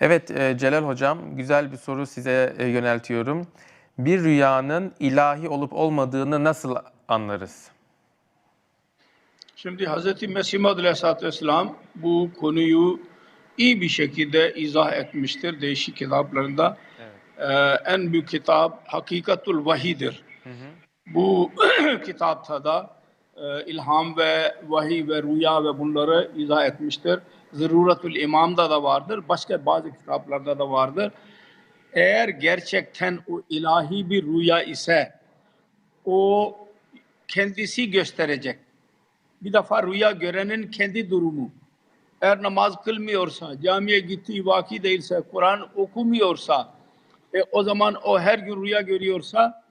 Evet e, Celal Hocam güzel bir soru size e, yöneltiyorum. Bir rüyanın ilahi olup olmadığını nasıl anlarız? Şimdi Hz. Mesih Aleyhisselatü Vesselam bu konuyu iyi bir şekilde izah etmiştir değişik kitaplarında. Ee, en büyük kitap Hakikatul Vahidir. Bu kitapta da e, ilham ve vahiy ve rüya ve bunları izah etmiştir. Zıruratul İmam'da da vardır. Başka bazı kitaplarda da vardır. Eğer gerçekten o ilahi bir rüya ise o kendisi gösterecek. Bir defa rüya görenin kendi durumu. Eğer namaz kılmıyorsa, camiye gittiği vaki değilse, Kur'an okumuyorsa, e, o zaman o her gün rüya görüyorsa,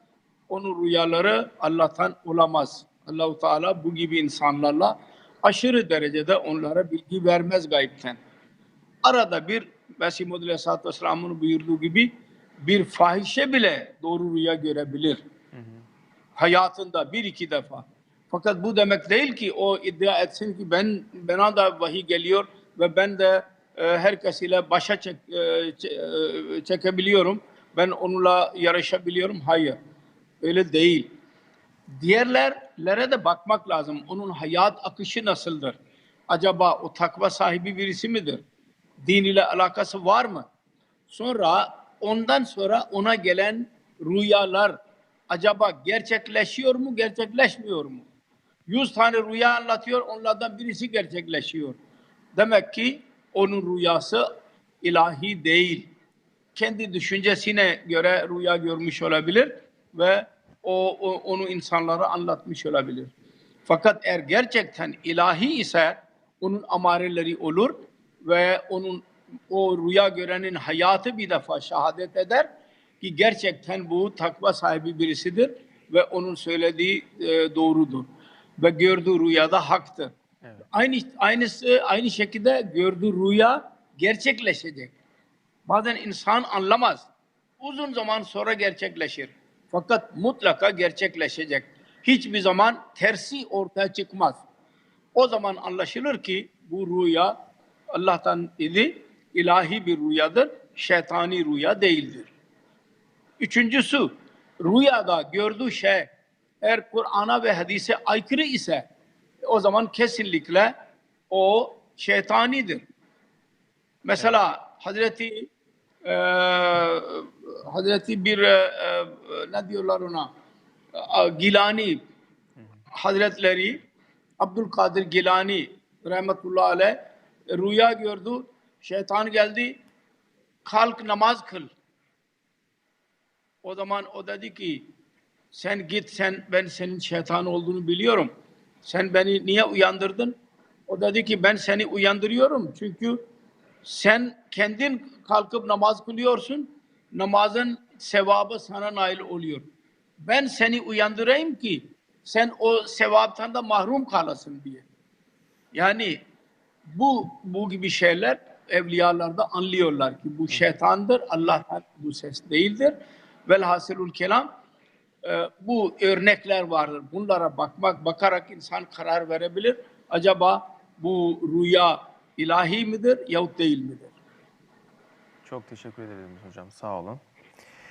onun rüyaları Allah'tan olamaz. Allahu Teala bu gibi insanlarla aşırı derecede onlara bilgi vermez gayipten. Arada bir Mesih Muhammed Aleyhisselatü Vesselam'ın buyurduğu gibi bir fahişe bile doğru rüya görebilir. Hayatında bir iki defa. Fakat bu demek değil ki o iddia etsin ki ben bana da vahiy geliyor ve ben de e, herkes ile başa çek, e, e, çekebiliyorum. Ben onunla yarışabiliyorum. Hayır. Öyle değil. Diğerlere de bakmak lazım. Onun hayat akışı nasıldır? Acaba o takva sahibi birisi midir? Din ile alakası var mı? Sonra ondan sonra ona gelen rüyalar acaba gerçekleşiyor mu, gerçekleşmiyor mu? Yüz tane rüya anlatıyor, onlardan birisi gerçekleşiyor. Demek ki onun rüyası ilahi değil. Kendi düşüncesine göre rüya görmüş olabilir ve o, o- onu insanlara anlatmış olabilir. Fakat eğer gerçekten ilahi ise onun amareleri olur ve onun o rüya görenin hayatı bir defa şehadet eder ki gerçekten bu takva sahibi birisidir ve onun söylediği e, doğrudur ve gördüğü rüyada haktır. Aynı aynısı aynı şekilde gördüğü rüya gerçekleşecek. Bazen insan anlamaz. Uzun zaman sonra gerçekleşir. Fakat mutlaka gerçekleşecek. Hiçbir zaman tersi ortaya çıkmaz. O zaman anlaşılır ki bu rüya Allah'tan idi, ilahi bir rüyadır, şeytani rüya değildir. Üçüncüsü, rüyada gördüğü şey eğer Kur'an'a ve hadise aykırı ise o zaman kesinlikle o şeytanidir. Mesela Hazreti e, Hazreti bir e, e, ne diyorlar ona Gilani Hazretleri Abdülkadir Gilani rahmetullahi aleyh rüya gördü. Şeytan geldi. Kalk namaz kıl. O zaman o dedi ki sen git sen ben senin şeytan olduğunu biliyorum. Sen beni niye uyandırdın? O dedi ki ben seni uyandırıyorum. Çünkü sen kendin kalkıp namaz kılıyorsun. Namazın sevabı sana nail oluyor. Ben seni uyandırayım ki sen o sevaptan da mahrum kalasın diye. Yani bu bu gibi şeyler evliyalarda anlıyorlar ki bu şeytandır. Allah'tan bu ses değildir. Velhasılul kelam e, bu örnekler vardır. Bunlara bakmak, bakarak insan karar verebilir. Acaba bu rüya ilahi midir yahut değil midir? Çok teşekkür ederim hocam sağ olun.